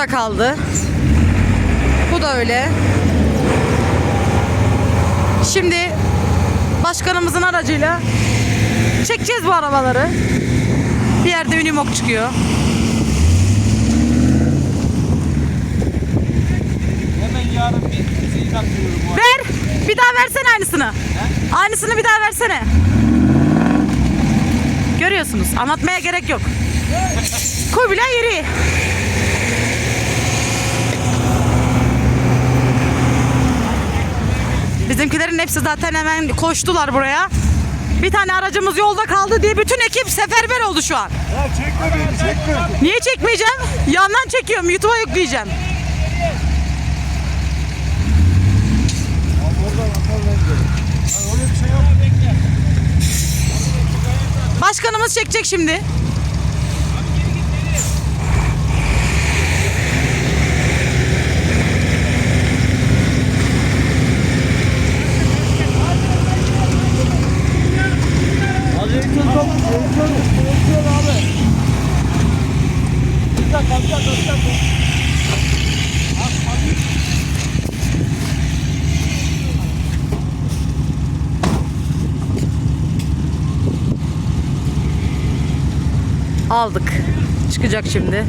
burada kaldı. Bu da öyle. Şimdi başkanımızın aracıyla çekeceğiz bu arabaları. Bir yerde Unimog çıkıyor. Hemen yarın bir şeyi takıyorum. Ver. Bir daha versene aynısını. Aynısını bir daha versene. Görüyorsunuz. Anlatmaya gerek yok. Kubilay yeri. Bizimkilerin hepsi zaten hemen koştular buraya. Bir tane aracımız yolda kaldı diye bütün ekip seferber oldu şu an. Ya çekme beni çekme. Niye çekmeyeceğim? Yandan çekiyorum. YouTube'a yükleyeceğim. Şey. Başkanımız çekecek şimdi. Aldık. Çıkacak şimdi.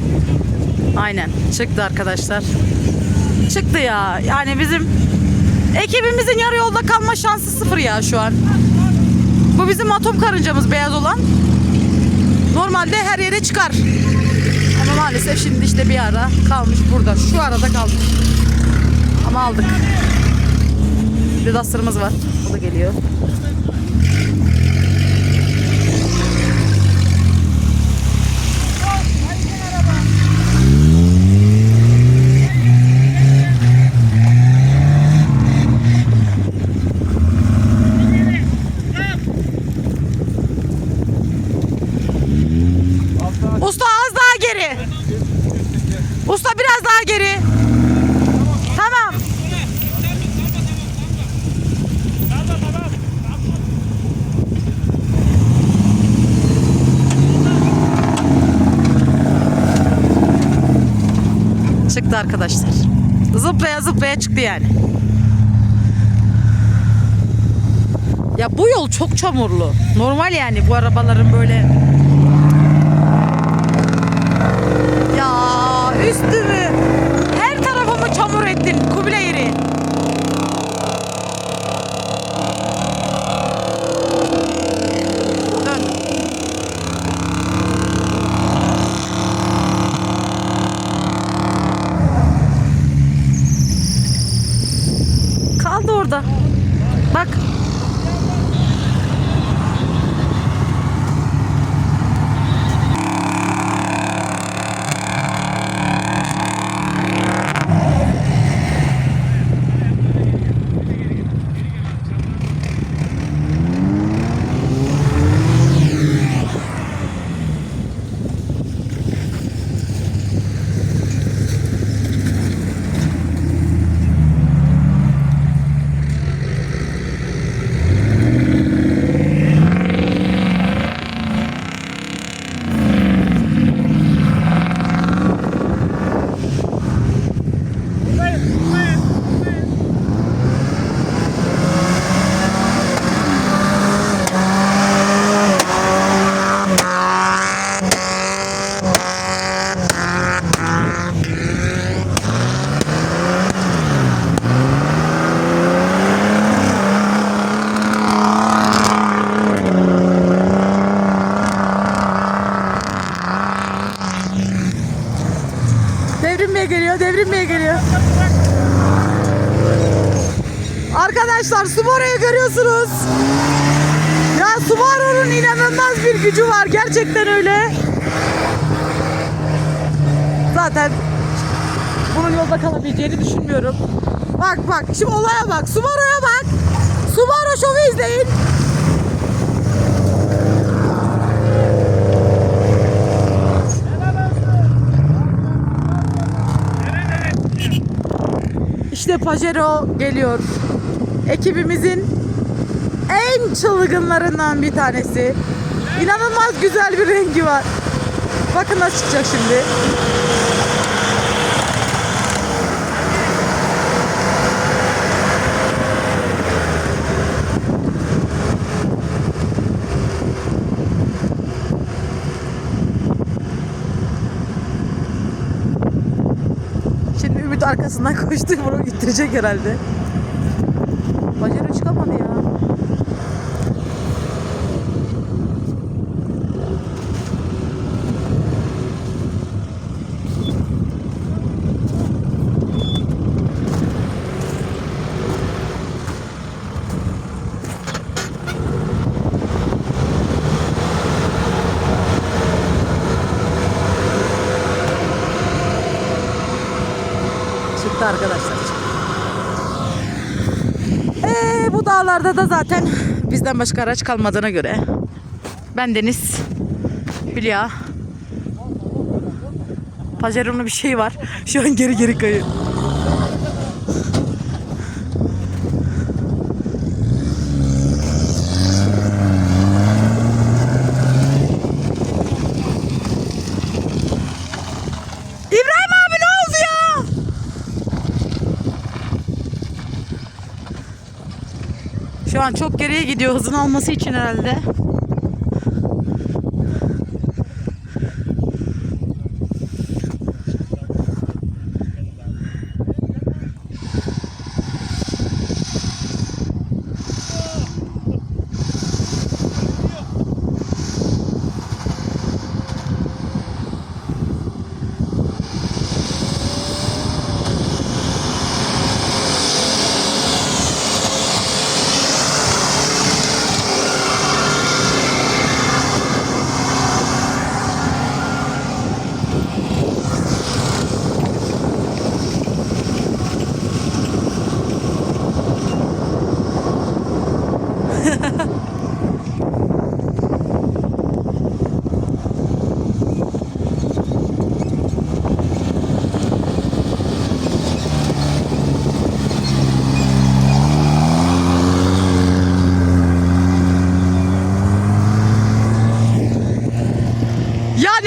Aynen. Çıktı arkadaşlar. Çıktı ya. Yani bizim ekibimizin yarı yolda kalma şansı sıfır ya şu an. Bu bizim atom karıncamız beyaz olan. Normalde her yere çıkar. Ama maalesef şimdi işte bir ara kalmış burada. Şu arada kalmış. Ama aldık. Bir de Duster'ımız var. O da geliyor. Usta az daha geri. Usta biraz daha geri. Tamam. Çıktı arkadaşlar. Zıplaya zıplaya çıktı yani. Ya bu yol çok çamurlu. Normal yani bu arabaların böyle ya üstümü her tarafımı çamur ettin Kubilay yeri. Dön. Kaldı orada. Bak. Devrilmeye geliyor, devrilmeye geliyor. Arkadaşlar Subaru'yu görüyorsunuz. Ya Subaru'nun inanılmaz bir gücü var. Gerçekten öyle. Zaten bunun yolda kalabileceğini düşünmüyorum. Bak bak şimdi olaya bak. Subaru'ya bak. Subaru şovu izleyin. İşte Pajero geliyor ekibimizin en çılgınlarından bir tanesi. İnanılmaz güzel bir rengi var. Bakın nasıl çıkacak şimdi. Şimdi Ümit arkasından koştu. Bunu ittirecek herhalde. Bacarı çıkamadı ya. Çıktı arkadaşlar. Ee, bu dağlarda da zaten bizden başka araç kalmadığına göre ben Deniz Hülya Pajero'nun bir şey var. Şu an geri geri kayıyor. Şu an çok geriye gidiyor hızını alması için herhalde.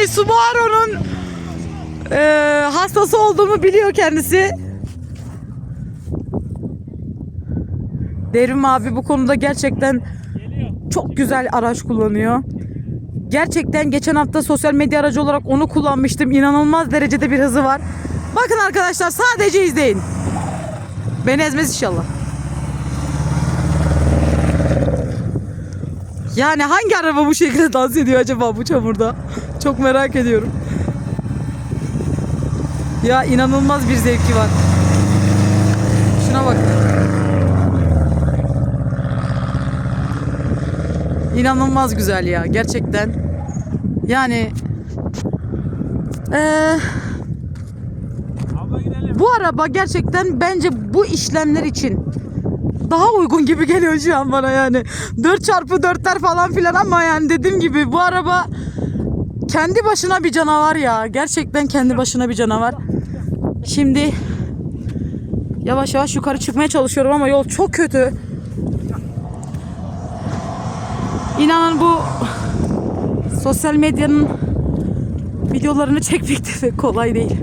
Yani Subaru'nun e, hastası olduğumu biliyor kendisi. Devrim abi bu konuda gerçekten çok güzel araç kullanıyor. Gerçekten geçen hafta sosyal medya aracı olarak onu kullanmıştım. İnanılmaz derecede bir hızı var. Bakın arkadaşlar sadece izleyin. Beni ezmez inşallah. Yani hangi araba bu şekilde dans ediyor acaba bu çamurda? Çok merak ediyorum. Ya inanılmaz bir zevki var. Şuna bak. İnanılmaz güzel ya gerçekten. Yani gidelim. bu araba gerçekten bence bu işlemler için daha uygun gibi geliyor şu an bana yani. 4x4'ler falan filan ama yani dediğim gibi bu araba kendi başına bir canavar ya. Gerçekten kendi başına bir canavar. Şimdi yavaş yavaş yukarı çıkmaya çalışıyorum ama yol çok kötü. İnanın bu sosyal medyanın videolarını çekmek de kolay değil.